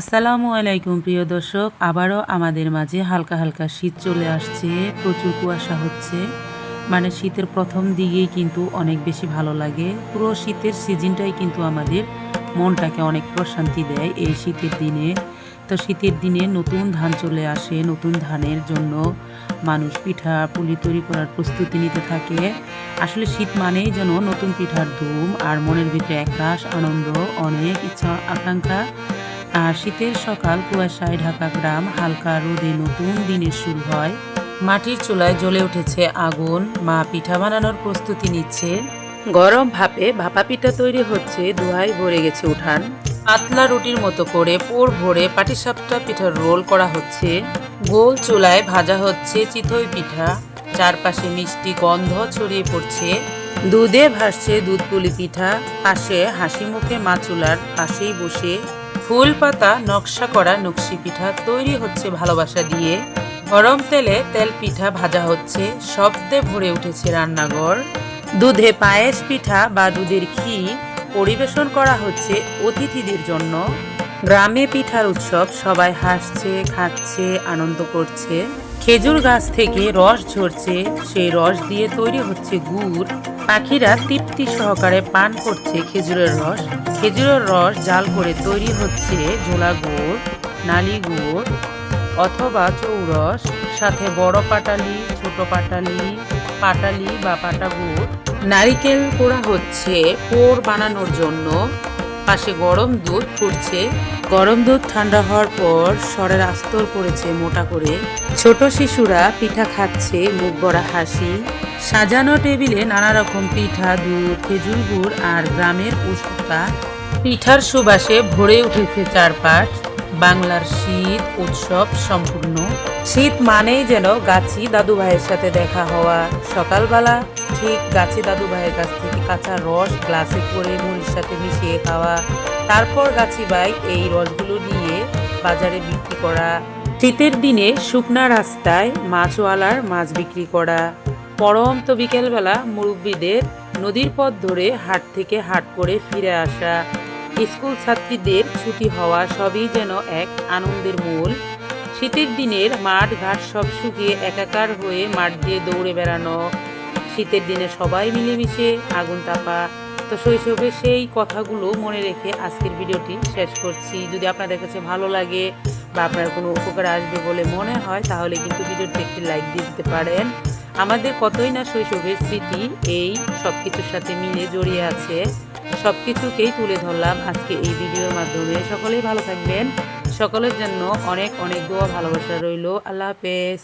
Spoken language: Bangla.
আসসালামু আলাইকুম, প্রিয় দর্শক। আবারও আমাদের মাঝে হালকা হালকা শীত চলে আসছে, প্রচুর কুয়াশা হচ্ছে। মানে শীতের প্রথম দিকেই কিন্তু অনেক বেশি ভালো লাগে। পুরো শীতের সিজনটাই কিন্তু আমাদের মনটাকে অনেক প্রশান্তি দেয় এই শীতের দিনে। তো শীতের দিনে নতুন ধান চলে আসে, নতুন ধানের জন্য মানুষ পিঠা, পুলি তৈরি করার প্রস্তুতি নিতে থাকে। আসলে শীত মানেই যেন নতুন পিঠার ধুম আর মনের ভিতরে একরাশ আনন্দ, অনেক ইচ্ছা, আকাঙ্ক্ষা। আর শীতের সকাল কুয়াশায় ঢাকা গ্রাম হালকা রোদে নতুন দিনের শুরু হয়। মাটির চুলায় জ্বলে উঠেছে আগুন। মা পিঠা বানানোর প্রস্তুতি নিচ্ছে। গরম ভাপে ভাপা পিঠা তৈরি হচ্ছে, ধোঁয়ায় ভরে গেছে উঠান। পাতলা রুটির মতো করে পোর ভরে পাটিসাপটা পিঠার রোল করা হচ্ছে। গোল চুলায় ভাজা হচ্ছে চিতই পিঠা। চারপাশে মিষ্টি গন্ধ ছড়িয়ে পড়ছে। দুধে ভাসছে দুধ পুলি পিঠা। পাশে হাসি মুখে মা চুলার পাশেই বসে ফুল পাতা নকশা করা নকশি পিঠা তৈরি হচ্ছে ভালোবাসা দিয়ে। গরম তেলে তেল পিঠা ভাজা হচ্ছে, শব্দে ভরে উঠেছে রান্নাঘর। দুধে পায়েস পিঠা বা দুধের ঘি পরিবেশন করা হচ্ছে অতিথিদের জন্য। গ্রামে পিঠার উৎসব সবাই হাসছে, খাচ্ছে, আনন্দ করছে। খেজুর গাছ থেকে রস ঝরছে, সেই রস দিয়ে তৈরি হচ্ছে গুড়। পাখিরা তৃপ্তি সহকারে পান করছে খেজুরের রস। খেজুরের রস জাল করে তৈরি হচ্ছে ঝোলা গুড়, নালি গুড় অথবা চৌরস, সাথে বড় পাটালি, ছোট পাটালি পাটালি বা পাটা গুড়। নারিকেল পোড়া হচ্ছে পোর বানানোর জন্য। পাশে গরম দুধ ফুটছে। গরম দুধ ঠান্ডা হওয়ার পর স্বরের আস্তর পড়েছে মোটা করে। ছোট শিশুরা পিঠা খাচ্ছে, মুখ ভরা হাসি। সাজানো টেবিলে নানা রকম পিঠা, দুধ, খেজুর গুড় আর গ্রামের উষ্ণতা। পিঠার সুবাসে ভরে উঠেছে চারপাশ। বাংলার শীত উৎসব সম্পূর্ণ। শীত মানেই যেন গাছি দাদু ভাইয়ের সাথে দেখা হওয়া। সকালবেলা ঠিক গাছি দাদু ভাইয়ের কাছ থেকে কাঁচা রস, গ্লাসে করে মুড়ির সাথে মিশিয়ে খাওয়া। তারপর গাছি ভাই এই রসগুলো নিয়ে বাজারে বিক্রি করা। শীতের দিনে শুকনা রাস্তায় মাছওয়ালার মাছ বিক্রি করা। পরন্ত বিকেলবেলা মুরব্বীদের নদীর পথ ধরে হাট থেকে হাট করে ফিরে আসা। স্কুল ছাত্রীদের ছুটি হওয়া সবই যেন এক আনন্দের মূল। শীতের দিনের মাঠ ঘাট সব শুকিয়ে একাকার হয়ে মাঠ দিয়ে দৌড়ে বেড়ানো। শীতের দিনে সবাই মিলেমিশে আগুন তাপা। তো শৈশবে সেই কথাগুলো মনে রেখে আজকের ভিডিওটি শেষ করছি। যদি আপনাদের কাছে ভালো লাগে বা আপনার কোনো উপকার আসবে বলে মনে হয়, তাহলে কিন্তু ভিডিওটি একটি লাইক দিয়ে দিতে পারেন। আমাদের কতই না শৈশবের স্মৃতি, এই সব কিছুর সাথে মিলে জড়িয়ে আছে। সব কিছুকেই তুলে ধরলাম আজকে এই ভিডিওর মাধ্যমে। সকলেই ভালো থাকবেন। সকলের জন্য অনেক অনেক দোয়া, ভালোবাসা রইল। আল্লাহ হাফেজ।